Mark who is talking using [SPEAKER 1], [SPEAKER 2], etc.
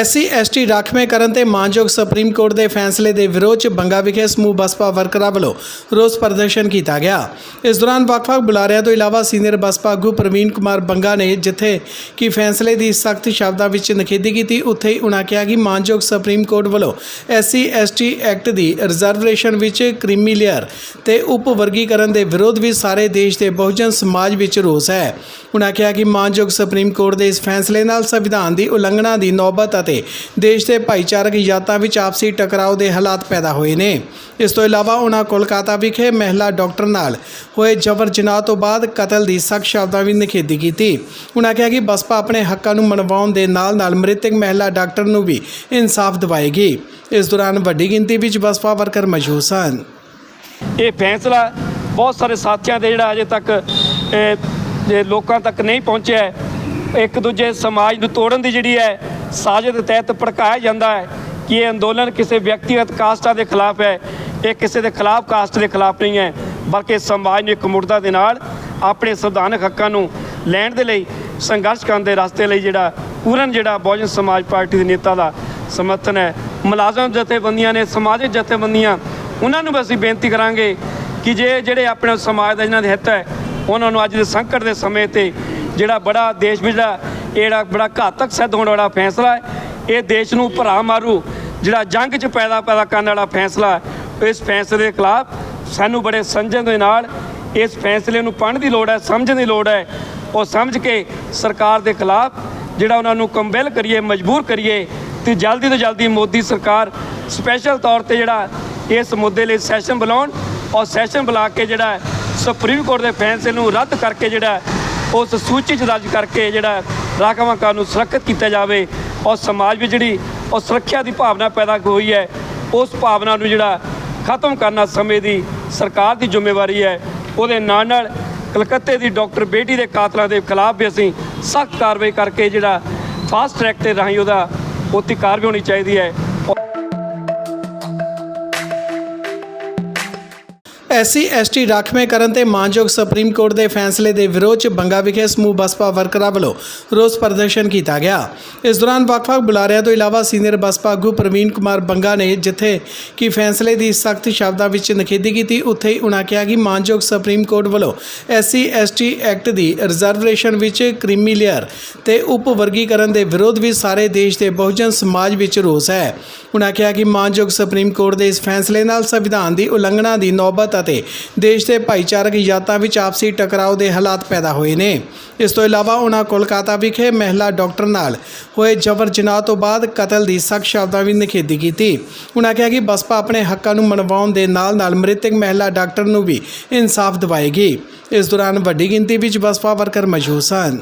[SPEAKER 1] SC, ST ਰਾਖਵੇਂ ਕਰਨ ਤੇ ਮਾਨਯੋਗ ਸੁਪਰੀਮ ਕੋਰਟ ਦੇ ਫੈਸਲੇ ਦੇ ਵਿਰੋਧ ਚ ਬੰਗਾ ਵਿਖੇ ਸਮੂਹ ਬਸਪਾ ਵਰਕਰਾਂ ਵੱਲੋਂ ਰੋਸ ਪ੍ਰਦਰਸ਼ਨ ਕੀਤਾ ਗਿਆ। ਇਸ ਦੌਰਾਨ ਵੱਖ-ਵੱਖ ਬੁਲਾਰਿਆਂ ਤੋਂ ਇਲਾਵਾ ਸੀਨੀਅਰ ਬਸਪਾ ਆਗੂ ਪ੍ਰਵੀਨ ਕੁਮਾਰ ਬੰਗਾ ਨੇ ਜਿੱਥੇ ਕਿ ਫੈਸਲੇ ਦੀ ਸਖਤ ਸ਼ਬਦਾਂ ਵਿੱਚ ਨਿਖੇਧੀ ਕੀਤੀ, ਉੱਥੇ ਹੀ ਉਨ੍ਹਾਂ ਕਿਹਾ ਕਿ ਮਾਨਯੋਗ ਸੁਪਰੀਮ ਕੋਰਟ ਵੱਲੋਂ ਐਸਸੀ, ਐਸਟੀ ਐਕਟ ਦੀ ਰਿਜ਼ਰਵੇਸ਼ਨ ਵਿੱਚ ਕ੍ਰੀਮੀ ਲੇਅਰ ਤੇ ਉਪ ਵਰਗੀਕਰਨ ਦੇ ਵਿਰੋਧ ਵੀ ਸਾਰੇ ਦੇਸ਼ ਦੇ ਬਹੁਜਨ ਸਮਾਜ ਵਿੱਚ ਰੋਸ ਹੈ। ਉਨ੍ਹਾਂ ਕਿਹਾ ਕਿ ਮਾਨਯੋਗ ਸੁਪਰੀਮ ਕੋਰਟ ਦੇ ਇਸ ਫੈਸਲੇ ਨਾਲ ਸੰਵਿਧਾਨ ਦੀ ਉਲੰਘਣਾ ਦੀ ਨੌਬਤ ਅਤੇ ਦੇਸ਼ ਦੇ ਭਾਈਚਾਰਕ ਯਾਤਾਂ ਵਿੱਚ ਆਪਸੀ ਟਕਰਾਓ ਦੇ ਹਾਲਾਤ ਪੈਦਾ ਹੋਏ ਨੇ। ਇਸ ਤੋਂ ਇਲਾਵਾ ਉਹਨਾਂ ਕੋਲਕਾਤਾ ਵਿਖੇ ਮਹਿਲਾ ਡਾਕਟਰ ਨਾਲ ਹੋਏ ਜਬਰ ਜਨਾਹ ਤੋਂ ਬਾਅਦ ਕਤਲ ਦੀ ਸਖਤ ਸ਼ਬਦਾਂ ਵਿੱਚ ਨਿਖੇਧੀ ਕੀਤੀ। ਉਹਨਾਂ ਕਿਹਾ ਕਿ ਬਸਪਾ ਆਪਣੇ ਹੱਕਾਂ ਨੂੰ ਮਨਵਾਉਣ ਦੇ ਨਾਲ-ਨਾਲ ਮ੍ਰਿਤਕ ਮਹਿਲਾ ਡਾਕਟਰ ਨੂੰ ਵੀ ਇਨਸਾਫ ਦਿਵਾਏਗੀ। ਇਸ ਦੌਰਾਨ ਵੱਡੀ ਗਿਣਤੀ ਵਿੱਚ ਬਸਪਾ ਵਰਕਰ ਮੌਜੂਦ ਸਨ।
[SPEAKER 2] ਇਹ ਫੈਸਲਾ ਬਹੁਤ ਸਾਰੇ ਸਾਥੀਆਂ ਦੇ ਜਿਹੜਾ ਅਜੇ ਤੱਕ ਲੋਕਾਂ ਤੱਕ ਨਹੀਂ ਪਹੁੰਚਿਆ ਇੱਕ ਦੂਜੇ ਸਮਾਜ ਨੂੰ ਤੋੜਨ ਦੀ ਜਿਹੜੀ ਹੈ ਸਾਜ਼ਿਸ਼ ਦੇ ਤਹਿਤ ਭੜਕਾਇਆ ਜਾਂਦਾ ਹੈ ਕਿ ਇਹ ਅੰਦੋਲਨ ਕਿਸੇ ਵਿਅਕਤੀਗਤ ਕਾਸਟਾਂ ਦੇ ਖਿਲਾਫ ਹੈ। ਇਹ ਕਿਸੇ ਦੇ ਖਿਲਾਫ ਕਾਸਟ ਦੇ ਖਿਲਾਫ ਨਹੀਂ ਹੈ, ਬਲਕਿ ਸਮਾਜ ਨੂੰ ਇੱਕ ਮੁਰਦਾ ਦੇ ਨਾਲ ਆਪਣੇ ਸੰਵਿਧਾਨਕ ਹੱਕਾਂ ਨੂੰ ਲੈਣ ਦੇ ਲਈ ਸੰਘਰਸ਼ ਕਰਨ ਦੇ ਰਸਤੇ ਲਈ ਜਿਹੜਾ ਪੂਰਨ ਜਿਹੜਾ ਬਹੁਜਨ ਸਮਾਜ ਪਾਰਟੀ ਦੇ ਨੇਤਾ ਦਾ ਸਮਰਥਨ ਹੈ। ਮੁਲਾਜ਼ਮ ਜਥੇਬੰਦੀਆਂ ਨੇ, ਸਮਾਜਿਕ ਜਥੇਬੰਦੀਆਂ, ਉਹਨਾਂ ਨੂੰ ਵੀ ਅਸੀਂ ਬੇਨਤੀ ਕਰਾਂਗੇ ਕਿ ਜੇ ਜਿਹੜੇ ਆਪਣੇ ਸਮਾਜ ਦਾ ਜਿਹਨਾਂ ਦੇ ਹਿੱਤ ਹੈ, ਉਹਨਾਂ ਨੂੰ ਅੱਜ ਦੇ ਸੰਕਟ ਦੇ ਸਮੇਂ ਤੇ ਜਿਹੜਾ ਬੜਾ ਦੇਸ਼ ਵਿੱਚ ਜਿਹੜਾ ਜਿਹੜਾ ਬੜਾ ਘਾਤਕ ਸਿੱਧ ਹੋਣ ਵਾਲਾ ਫੈਸਲਾ ਹੈ। ਇਹ ਦੇਸ਼ ਨੂੰ ਭਰਾ ਮਾਰੂ, ਜਿਹੜਾ ਜੰਗ 'ਚ ਪੈਦਾ ਪੈਦਾ ਕਰਨ ਵਾਲਾ ਫੈਸਲਾ ਇਸ ਫੈਸਲੇ ਦੇ ਖਿਲਾਫ ਸਾਨੂੰ ਬੜੇ ਸੰਜਮ ਦੇ ਨਾਲ ਇਸ ਫੈਸਲੇ ਨੂੰ ਪੜ੍ਹਨ ਦੀ ਲੋੜ ਹੈ, ਸਮਝਣ ਦੀ ਲੋੜ ਹੈ। ਉਹ ਸਮਝ ਕੇ ਸਰਕਾਰ ਦੇ ਖਿਲਾਫ ਜਿਹੜਾ ਉਹਨਾਂ ਨੂੰ ਕੰਬੈਲ ਕਰੀਏ, ਮਜਬੂਰ ਕਰੀਏ ਤੇ ਜਲਦੀ ਤੋਂ ਜਲਦੀ ਮੋਦੀ ਸਰਕਾਰ ਸਪੈਸ਼ਲ ਤੌਰ ਤੇ ਜਿਹੜਾ ਇਸ ਮੁੱਦੇ ਲਈ ਸੈਸ਼ਨ ਬੁਲਾਉਣ ਔਰ ਸੈਸ਼ਨ ਬੁਲਾ ਕੇ ਜਿਹੜਾ ਸੁਪਰੀਮ ਕੋਰਟ ਦੇ ਫੈਸਲੇ ਨੂੰ ਰੱਦ ਕਰਕੇ ਜਿਹੜਾ ਉਸ ਸੂਚੀ 'ਚ ਦਰਜ ਕਰਕੇ ਜਿਹੜਾ ਰਾਖਵਾਂਕਾਂ ਨੂੰ ਸੁਰੱਖਿਅਤ ਕੀਤਾ ਜਾਵੇ ਔਰ ਸਮਾਜ ਵਿੱਚ ਜਿਹੜੀ ਉਹ ਸੁਰੱਖਿਆ ਦੀ ਭਾਵਨਾ ਪੈਦਾ ਹੋਈ ਹੈ, ਉਸ ਭਾਵਨਾ ਨੂੰ ਜਿਹੜਾ ਖਤਮ ਕਰਨਾ ਸਮੇਂ ਦੀ ਸਰਕਾਰ ਦੀ ਜ਼ਿੰਮੇਵਾਰੀ ਹੈ। ਉਹਦੇ ਨਾਲ ਨਾਲ ਕਲਕੱਤੇ ਦੀ ਡਾਕਟਰ ਬੇਟੀ ਦੇ ਕਾਤਲਾਂ ਦੇ ਖਿਲਾਫ ਵੀ ਅਸੀਂ ਸਖਤ ਕਾਰਵਾਈ ਕਰਕੇ ਜਿਹੜਾ ਫਾਸਟ ਟਰੈਕ ਤੇ ਰਾਹੀਂ ਉਹਦਾ ਉੱਤੇ ਕਾਰਵਾਈ ਹੋਣੀ ਚਾਹੀਦੀ ਹੈ।
[SPEAKER 1] ਐਸਸੀ, ਐਸਟੀ ਰਾਖਵੇਂ ਕਰਨ ਤੇ ਮਾਨਯੋਗ ਸੁਪਰੀਮ ਕੋਰਟ ਦੇ ਫੈਸਲੇ ਦੇ ਵਿਰੋਧ ਚ ਬੰਗਾ ਵਿਖੇ ਸਮੂਹ ਬਸਪਾ ਵਰਕਰਾਂ ਵੱਲੋਂ ਰੋਸ ਪ੍ਰਦਰਸ਼ਨ ਕੀਤਾ ਗਿਆ। ਇਸ ਦੌਰਾਨ ਵੱਖ-ਵੱਖ ਬੁਲਾਰਿਆਂ ਤੋਂ ਇਲਾਵਾ ਸੀਨੀਅਰ ਬਸਪਾ ਆਗੂ ਪ੍ਰਵੀਨ ਕੁਮਾਰ ਬੰਗਾ ਨੇ ਜਿੱਥੇ ਕਿ ਫੈਸਲੇ ਦੀ ਸਖਤ ਸ਼ਬਦਾਂ ਵਿੱਚ ਨਿਖੇਧੀ ਕੀਤੀ, ਉੱਥੇ ਹੀ ਉਨ੍ਹਾਂ ਕਿਹਾ ਕਿ ਮਾਨਯੋਗ ਸੁਪਰੀਮ ਕੋਰਟ ਵੱਲੋਂ ਐਸਸੀ, ਐਸਟੀ ਐਕਟ ਦੀ ਰਿਜ਼ਰਵੇਸ਼ਨ ਵਿੱਚ ਕ੍ਰੀਮੀ ਲੇਅਰ ਤੇ ਉਪ ਵਰਗੀਕਰਨ ਦੇ ਵਿਰੋਧ ਵੀ ਸਾਰੇ ਦੇਸ਼ ਦੇ ਬਹੁਜਨ ਸਮਾਜ ਵਿੱਚ ਰੋਸ ਹੈ। ਉਨ੍ਹਾਂ ਕਿਹਾ ਕਿ ਮਾਨਯੋਗ ਸੁਪਰੀਮ ਕੋਰਟ ਦੇ ਇਸ ਫੈਸਲੇ ਨਾਲ ਸੰਵਿਧਾਨ ਦੀ ਉਲੰਘਣਾ ਦੀ ਨੌਬਤ ਅਤੇ ਦੇਸ਼ ਦੇ ਭਾਈਚਾਰਕ ਯਾਤਾਂ ਵਿੱਚ ਆਪਸੀ ਟਕਰਾਓ ਦੇ ਹਾਲਾਤ ਪੈਦਾ ਹੋਏ ਨੇ। ਇਸ ਤੋਂ ਇਲਾਵਾ ਉਹਨਾਂ ਕੋਲਕਾਤਾ ਵਿਖੇ ਮਹਿਲਾ ਡਾਕਟਰ ਨਾਲ ਹੋਏ ਜਬਰ ਜਨਾਹ ਤੋਂ ਬਾਅਦ ਕਤਲ ਦੀ ਸਖਤ ਸ਼ਬਦਾਂ ਵਿੱਚ ਨਿਖੇਧੀ ਕੀਤੀ। ਉਹਨਾਂ ਕਿਹਾ ਕਿ ਬਸਪਾ ਆਪਣੇ ਹੱਕਾਂ ਨੂੰ ਮਨਵਾਉਣ ਦੇ ਨਾਲ-ਨਾਲ ਮ੍ਰਿਤਕ ਮਹਿਲਾ ਡਾਕਟਰ ਨੂੰ ਵੀ ਇਨਸਾਫ ਦਿਵਾਏਗੀ। ਇਸ ਦੌਰਾਨ ਵੱਡੀ ਗਿਣਤੀ ਵਿੱਚ ਬਸਪਾ ਵਰਕਰ ਮੌਜੂਦ ਸਨ।